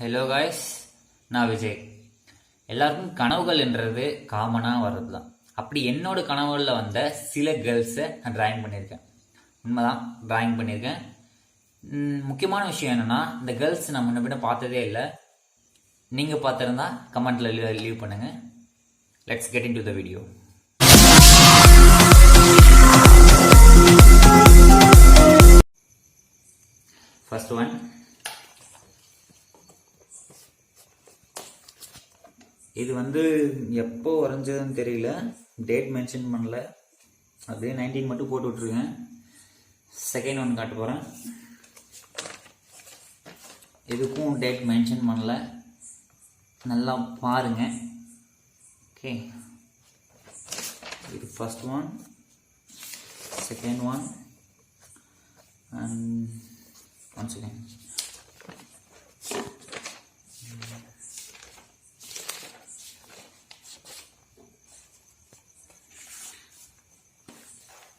Hello guys நான் விஜய். எல்லாருக்கும் கனவுகள் என்றது காமனாக வர்றது தான் அப்படி என்னோட கனவுகளில் வந்த சில கேர்ள்ஸை நான் ட்ராயிங் பண்ணியிருக்கேன். உண்மைதான் ட்ராயிங் பண்ணியிருக்கேன். முக்கியமான விஷயம் என்னென்னா இந்த கேர்ள்ஸ் நான் முன்ன பின்ன பார்த்ததே இல்லை. நீங்கள் பார்த்துருந்தா கமெண்ட்டில் லீவ் பண்ணுங்கள் let's get into the video first one இது வந்து எப்போ வரைஞ்சதுன்னு தெரியல. டேட் மென்ஷன் பண்ணல. அப்படியே நைன்டீன் மட்டும் போட்டு விட்ருக்கேன் செகண்ட் ஒன் காட்ட போகிறேன் இதுக்கும் டேட் மென்ஷன் பண்ணல. நல்லா பாருங்க. ஓகே இது first one second one and one second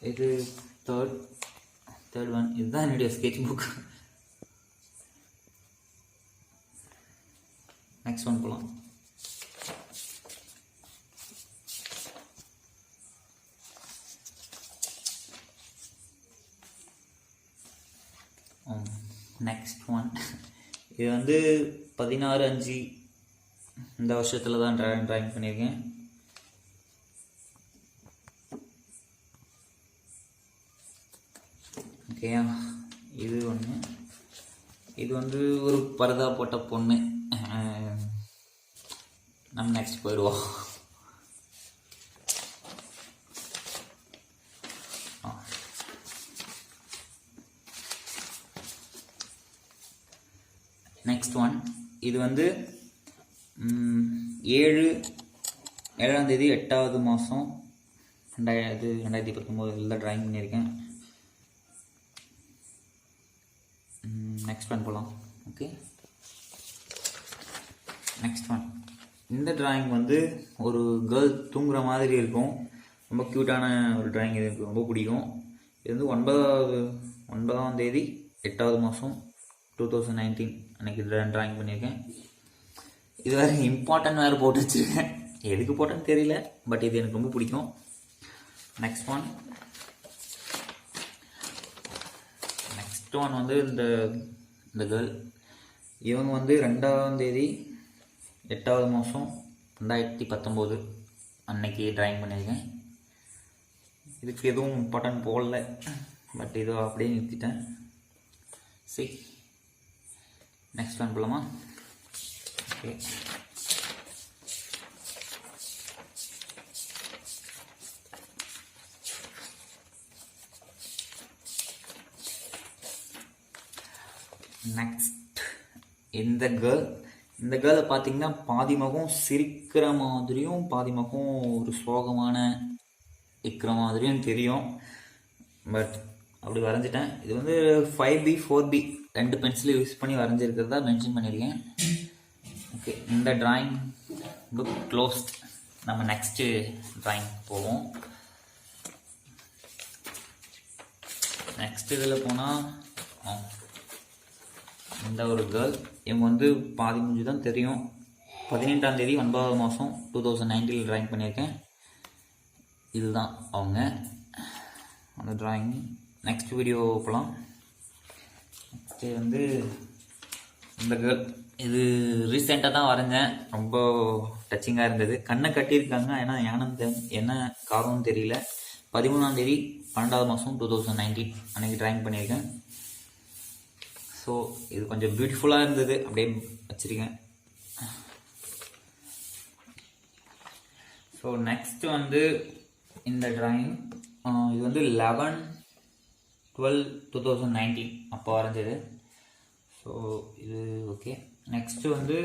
இது தேர்ட் தேர்ட் ஒன் இதுதான் என்னுடைய ஸ்கெட்ச் புக் நெக்ஸ்ட் ஒன் போகலாம் நெக்ஸ்ட் ஒன் இது வந்து பதினாறு அஞ்சு இந்த வருஷத்தில் தான் ட்ராயிங் ட்ராயிங் பண்ணியிருக்கேன். ஓகேயா இது ஒன்று இது வந்து ஒரு பரதா போட்ட பொண்ணு. நம்ம நெக்ஸ்ட் போயிடுவோம். நெக்ஸ்ட் ஒன் இது வந்து ஏழு ஏழாம் தேதி எட்டாவது மாதம் ரெண்டாயிரத்து ரெண்டாயிரத்தி பத்தொம்போதில் தான் ட்ராயிங் பண்ணியிருக்கேன். நெக்ஸ்ட் ஒன் போகலாம் ஓகே நெக்ஸ்ட் ஒன் இந்த டிராயிங் வந்து ஒரு கேர்ள் தூங்குற மாதிரி இருக்கும். ரொம்ப க்யூட்டான ஒரு டிராயிங் இது எனக்கு ரொம்ப பிடிக்கும். இது வந்து ஒன்பதாவது ஒன்பதாம் தேதி எட்டாவது மாதம் டூ தௌசண்ட் நைன்டீன் அன்றைக்கி ட்ராயிங் பண்ணியிருக்கேன். இது வேறு இம்பார்ட்டன்ட் வேறு போட்டு வச்சுருக்கேன். எதுக்கு போட்டேன்னு தெரியல பட் இது எனக்கு ரொம்ப பிடிக்கும். நெக்ஸ்ட் ஒன் நெக்ஸ்ட் ஒன் வந்து இந்த இந்த கேர்ள் இவங்க வந்து ரெண்டாம் தேதி எட்டாவது மாதம் ரெண்டாயிரத்தி பத்தொம்போது அன்னைக்கு ட்ராயிங் பண்ணியிருக்கேன். இதுக்கு எதுவும் இம்பார்ட்டன்ட் போடல. பட் இதோ அப்படியே நிறுத்திட்டேன். சரி. நெக்ஸ்ட் ஒன் போகலாமா ஓகே நெக்ஸ்ட் இந்த கேர்ள் இந்த கேர்ளை பார்த்தீங்கன்னா பாதி முகம் சிரிக்கிற மாதிரியும் பாதி முகம் ஒரு சோகமான இருக்கிற மாதிரியும் தெரியும். பட் அப்படி வரைஞ்சிட்டேன். இது வந்து ஃபைவ் பி ஃபோர் பி ரெண்டு பென்சில் யூஸ் பண்ணி வரைஞ்சிருக்கிறதா மென்ஷன் பண்ணியிருக்கேன் ஓகே இந்த டிராயிங் புக் க்ளோஸ்ட் நம்ம நெக்ஸ்ட்டு ட்ராயிங் போவோம். நெக்ஸ்ட் இதில் போனால் இந்த ஒரு கேர்ள் இவங்க வந்து பாதி முடிஞ்சு தான் தெரியும். பதினெட்டாம் தேதி ஒன்பதாவது மாதம் டூ தௌசண்ட் நைன்டீனில் ட்ராயிங் பண்ணியிருக்கேன். இதுதான் அவங்க. அந்த ட்ராயிங் நெக்ஸ்ட் வீடியோ போகலாம் நெக்ஸ்ட்டு வந்து இந்த கேர்ள் இது ரீசெண்டாக தான் வரைஞ்சேன். ரொம்ப டச்சிங்காக இருந்தது. கண்ணை கட்டியிருக்காங்க. ஏன்னா ஏன்னு தெ- என்ன காரணம்னு தெரியல. பதிமூணாம் தேதி பன்னெண்டாவது மாதம் டூ தௌசண்ட் நைன்டீன் அன்றைக்கி ட்ராயிங் பண்ணியிருக்கேன். ஸோ இது கொஞ்சம் பியூட்டிஃபுல்லாக இருந்தது. அப்படியே வச்சுருக்கேன். ஸோ நெக்ஸ்ட் வந்து இந்த ட்ராயிங் இது வந்து eleven twelve two thousand nineteen அப்போ வரைஞ்சது. ஸோ இது ஓகே நெக்ஸ்ட்டு வந்து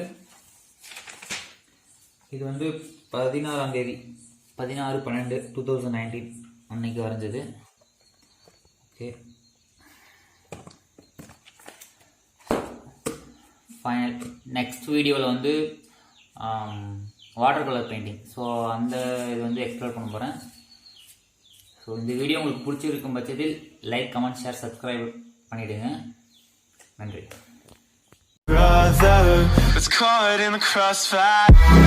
இது வந்து பதினாறாம் தேதி. பதினாறு பன்னெண்டு டூ தௌசண்ட் நைன்டீன் அன்னைக்கு வரைஞ்சது. ஓகே ஃபைனல் நெக்ஸ்ட் வீடியோவில் வந்து வாட்டர் கலர் பெயிண்டிங் ஸோ அந்த இது வந்து எக்ஸ்ப்ளோர் பண்ண போகிறேன் ஸோ இந்த வீடியோ உங்களுக்கு பிடிச்சிருக்கும் பட்சத்தில் லைக் கமெண்ட் ஷேர் சப்ஸ்கிரைப் பண்ணிவிடுங்க நன்றி. Brother it's caught in the crossfire.